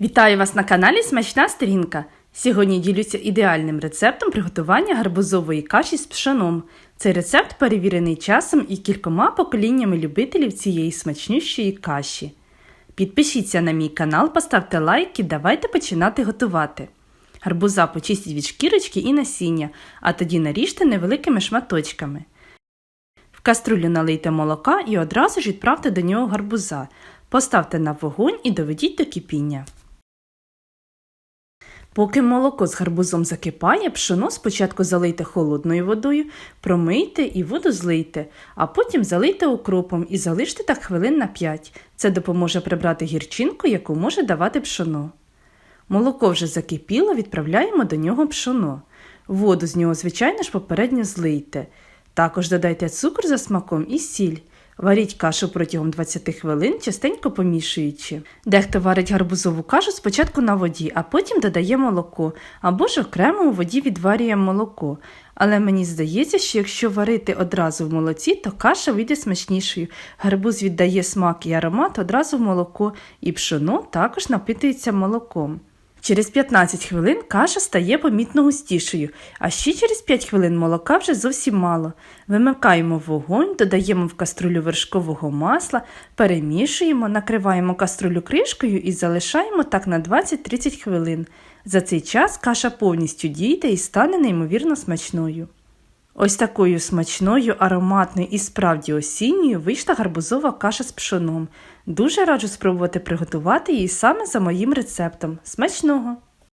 Вітаю вас на каналі Смачна сторінка. Сьогодні ділюся ідеальним рецептом приготування гарбузової каші з пшоном. Цей рецепт перевірений часом і кількома поколіннями любителів цієї смачнющої каші. Підпишіться на мій канал, поставте лайк і давайте починати готувати. Гарбуза почистіть від шкірочки і насіння, а тоді наріжте невеликими шматочками. В каструлю налийте молока і одразу ж відправте до нього гарбуза. Поставте на вогонь і доведіть до кипіння. Поки молоко з гарбузом закипає, пшоно спочатку залийте холодною водою, промийте і воду злийте, а потім залийте укропом і залиште так хвилин на 5. Це допоможе прибрати гірчинку, яку може давати пшоно. Молоко вже закипіло, відправляємо до нього пшоно. Воду з нього, звичайно ж, попередньо злийте. Також додайте цукор за смаком і сіль. Варіть кашу протягом 20 хвилин, частенько помішуючи. Дехто варить гарбузову кашу спочатку на воді, а потім додає молоко, або ж окремо у воді відварює молоко. Але мені здається, що якщо варити одразу в молоці, то каша вийде смачнішою. Гарбуз віддає смак і аромат одразу в молоко, і пшоно також напитується молоком. Через 15 хвилин каша стає помітно густішою, а ще через 5 хвилин молока вже зовсім мало. Вимикаємо вогонь, додаємо в каструлю вершкового масла, перемішуємо, накриваємо каструлю кришкою і залишаємо так на 20-30 хвилин. За цей час каша повністю дійде і стане неймовірно смачною. Ось такою смачною, ароматною і справді осінньою вийшла гарбузова каша з пшоном. Дуже раджу спробувати приготувати її саме за моїм рецептом. Смачного!